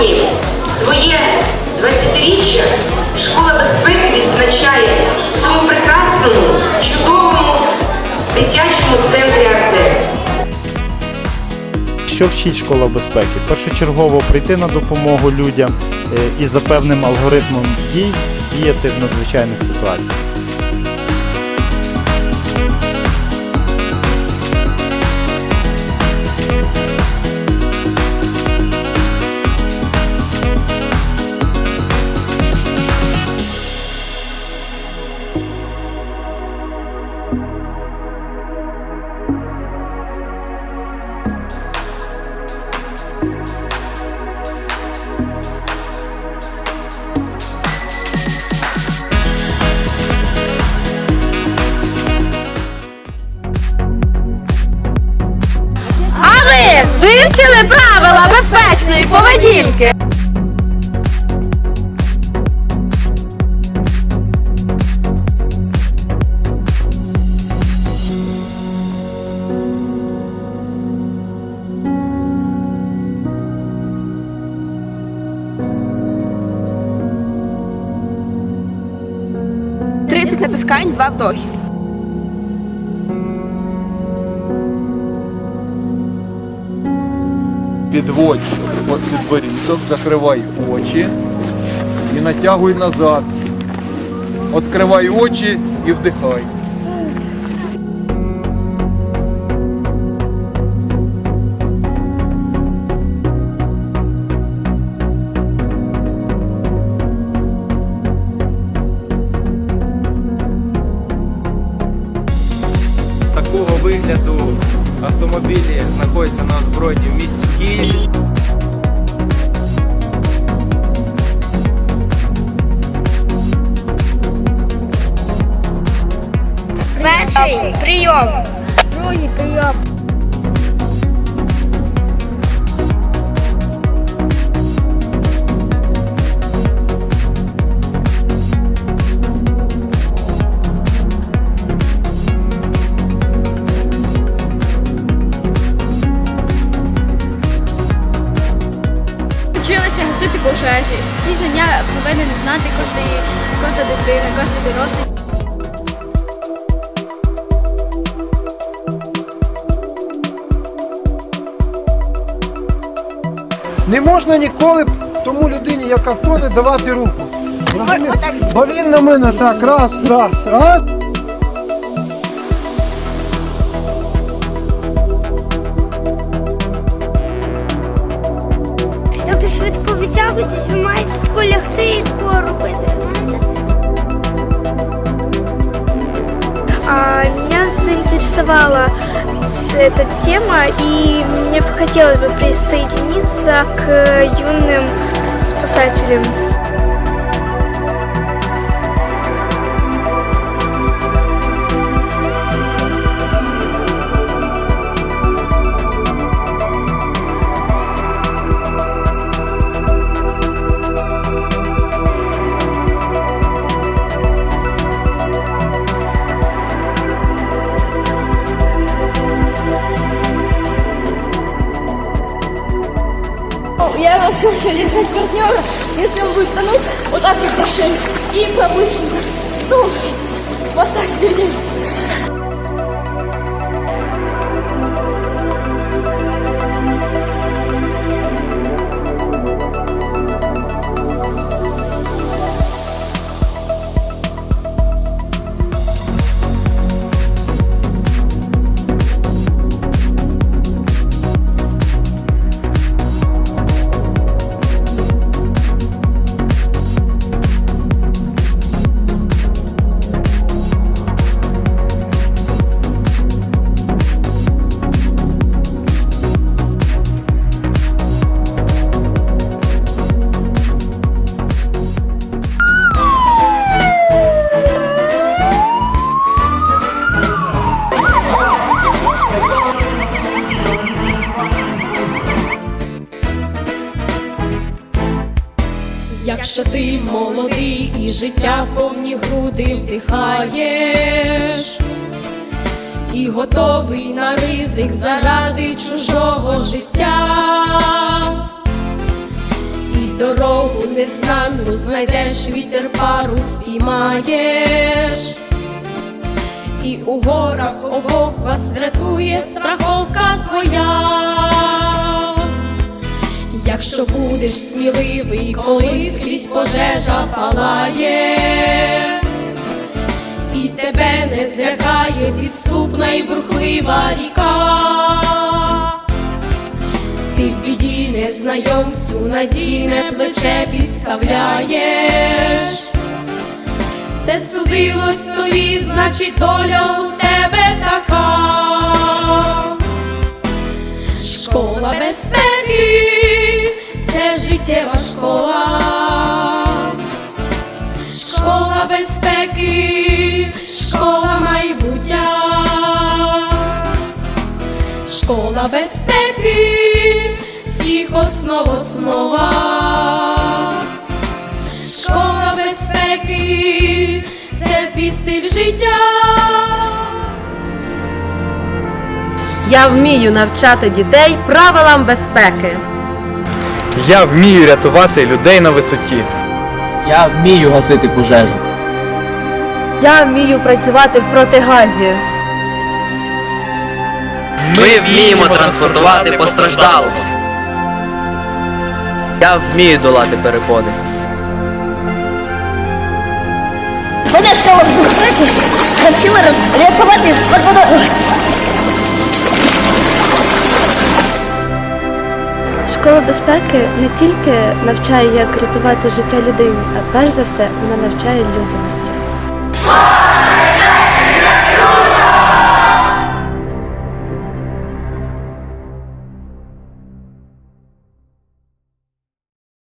Сьогодні своє 20-річчя школа безпеки відзначає в цьому прекрасному, чудовому дитячому центрі Артек. Що вчить школа безпеки? Першочергово прийти на допомогу людям е, і за певним алгоритмом дій діяти в надзвичайних ситуаціях. Тридцять натискань, два вдохи. Підводь от підборідок, закривай очі і натягуй назад. Откривай очі і вдихай. такого вигляду автомобілі знаходяться на озброєнні в місті Києві. Перший прийом. Другий прийом. Пожежі. Ці знання повинен знати кожна, кожна дитина, кожен дорослий. Не можна ніколи тому людині, яка входить, давати руку. Бо він на мене так, раз, раз, раз. швидко витягуєтесь, ви маєте тако лягти і тако робити, знаєте? А, меня заинтересовала с- эта тема, и мне бы хотелось бы присоединиться к юным спасателям. Научился держать партнера, если он будет тонуть, вот так вот за шею. И пробыть, ну, спасать людей. Якщо ти молодий і життя повні груди вдихаєш, і готовий на ризик заради чужого життя, і дорогу незнану знайдеш, вітер пару спіймаєш, і у горах обох вас врятує страховка твоя. Якщо будеш сміливий, коли скрізь пожежа палає, і тебе не злякає підступна і бурхлива ріка. Ти в біді незнайомцю надійне плече підставляєш. Це судилось тобі, значить доля у тебе така. Школа безпеки, життєва школа. Школа безпеки, школа майбуття. Школа безпеки, всіх основ основа. Школа безпеки, це твій стиль життя. Я вмію навчати дітей правилам безпеки. Я вмію рятувати людей на висоті. Я вмію гасити пожежу. Я вмію працювати в протигазі. Ми вміємо транспортувати постраждалого. Я вмію долати перепони. Мене школа безпеки навчила рятувати Школа безпеки не тільки навчає, як рятувати життя людини, а перш за все вона навчає людяності.